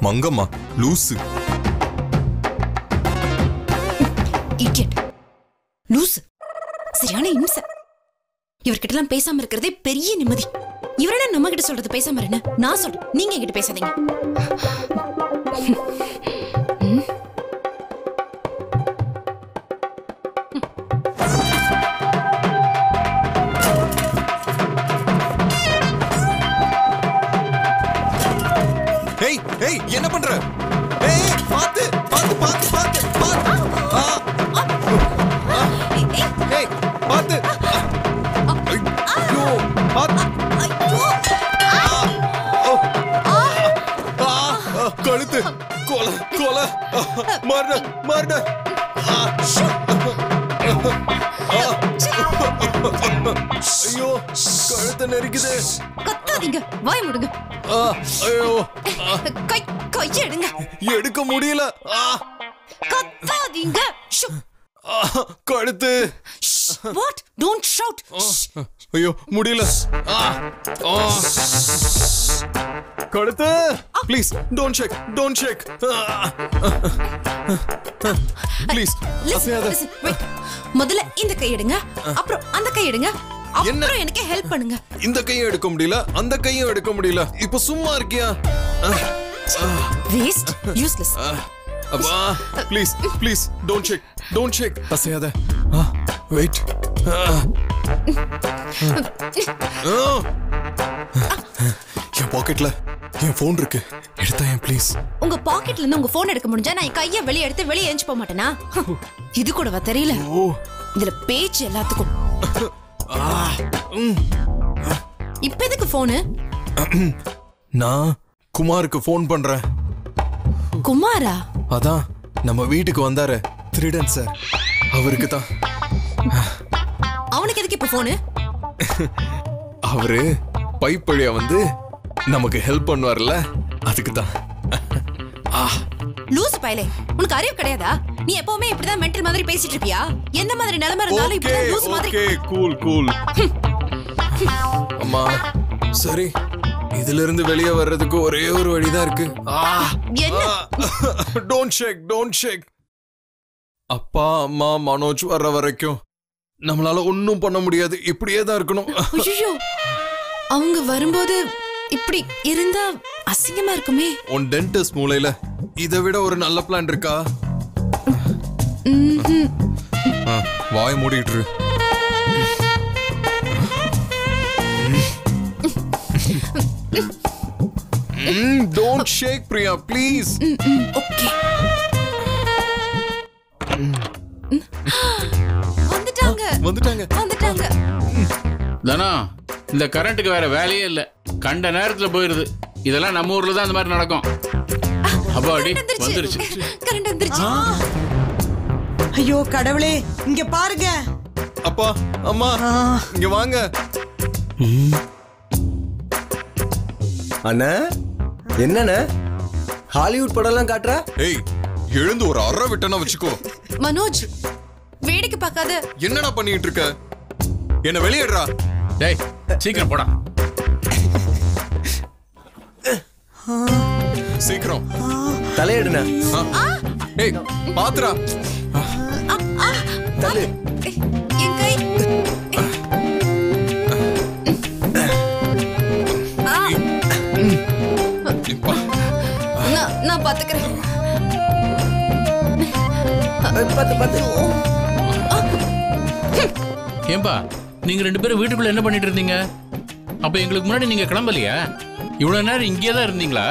மங்கம்மா லூசு. Idiot லூசு. சரியான இம்சை. இவர்கிட்ட எல்லாம் பேசாம இருக்கிறதே பெரிய நிம்மதி. இவரென்ன நம்ம கிட்ட சொல்றது பேசாம இருன்னு நான் சொல்றேன். நீங்க என்கிட்ட பேசாதீங்க. ஏய் என்ன பண்ற? ஏய் பாத்து பாத்து பாத்து பாத்து பாத்து ஏய், பாத்து ஐயோ பாத்து கழுத்து. கொலை கொலை. மர்டர் மர்டர் ஐயோ கழுத்தை நெரிக்குது கத்தாதீங்க வாய் முடுங்க ஐயோ கை கையை எடுங்க எடுக்க முடியல கத்தாதீங்க கழுத்து வாட் டோன்ட் ஷவுட் ஐயோ முடியல. கழுத்து please don't shake don't shake please அசையாத முதல்ல இந்த கை எடுங்க அப்புறம் அந்த கை எடுங்க? அப்புறம் எனக்கு ஹெல்ப் பண்ணுங்க இந்த கையும் எடுக்க முடியல அந்த கையும் எடுக்க முடியல இப்ப சும்மா இருக்கியா வேஸ்ட் யூஸ்லெஸ் அப்பா please please don't shake don't shake அசையாத வெயிட் என் பாக்கெட்ல என் ஃபோன் இருக்கு எடுத்தா என் ப்ளீஸ் உங்க பாக்கெட்ல இருந்து உங்க போன் எடுக்க முடிஞ்சா நான் கைய வெளிய எடுத்து வெளிய எஞ்சி போக மாட்டேனா? இது கூடவா தெரியல. ஓ. இதுல பேச்சு எல்லாத்துக்கும். இப்ப எதுக்கு போனு நான் குமாருக்கு ஃபோன் பண்றேன். குமாரா? அதான் நம்ம வீட்டுக்கு வந்தாரு திருடன் சார். அவருக்கு தான். அவனுக்கு எதுக்கு இப்ப போனு அவரு பைப் வழியா வந்து நமக்கு ஹெல்ப் பண்ணுவார்ல. அதுக்கு தான் லூஸ் பயலே உனக்கு அறிவு கிடையாதா? நீ எப்பவுமே இப்படிதான் மென்டல் மாதிரி பேசிட்டு இருப்பியா? எந்த மாதிரி நிலைமை இருந்தாலும் ஓகே இப்படிதான் லூஸ் மாதிரி ஓகே கூல் கூல் அம்மா சரி. இதுல இருந்து வெளியே வர்றதுக்கு ஒரே ஒரு வழிதான் இருக்கு. என்ன? டோன்ட் ஷேக் டோன்ட் ஷேக் அப்பா அம்மா மனோஜ் வர்ற வரைக்கும் நம்மளால ஒன்னும் பண்ண முடியாது. இப்படியே தான் இருக்கணும் அவங்க வரும்போது இப்படி இருந்தா அசிங்கமா இருக்குமே. உன் டென்டிஸ்ட் மூலையில இதை விட ஒரு நல்ல பிளான் இருக்கா? ஆ, வாய் மூடிட்டு இரு. Don't shake Priya please okay. வந்துட்டாங்க. வந்துட்டாங்க. வந்துட்டாங்க. தனா இந்த கரண்ட்டுக்கு வேற வேலையே இல்ல. கண்ட நேரத்துல போயிருது. இதெல்லாம் நம்ம ஊர்ல தான் இந்த மாதிரி நடக்கும். அப்பாடி வந்துருச்சு. கரண்ட் வந்துருச்சு. ஐயோ கடவுளே இங்க பாருங்க. அப்பா அம்மா இங்க வாங்க. அண்ணா என்னண்ணே? ஹாலிவுட் படம்லாம் காட்டுற? ஏய் எழுந்து ஒரு அற விட்டனா வச்சுக்கோ. மனோஜ் வேடிக்கை பார்க்காத. என்னடா பண்ணிட்டு இருக்க? என்ன வெளியேடுறா. டேய் சீக்கிரம் போடா. சீக்கிரம். தலையெடுண்ணே ஆ. ஏய் ஆ, இப்பா. நான் நான் பாத்துக்கிறேன். பத்து பத்து. ஏன்பா நீங்க ரெண்டு பேரும் வீட்டுக்குள்ள என்ன பண்ணிட்டு இருந்தீங்க? அப்ப எங்களுக்கு முன்னாடி நீங்க கிளம்பலையா? இவ்வளவு நேரம் இங்கே தான் இருந்தீங்களா?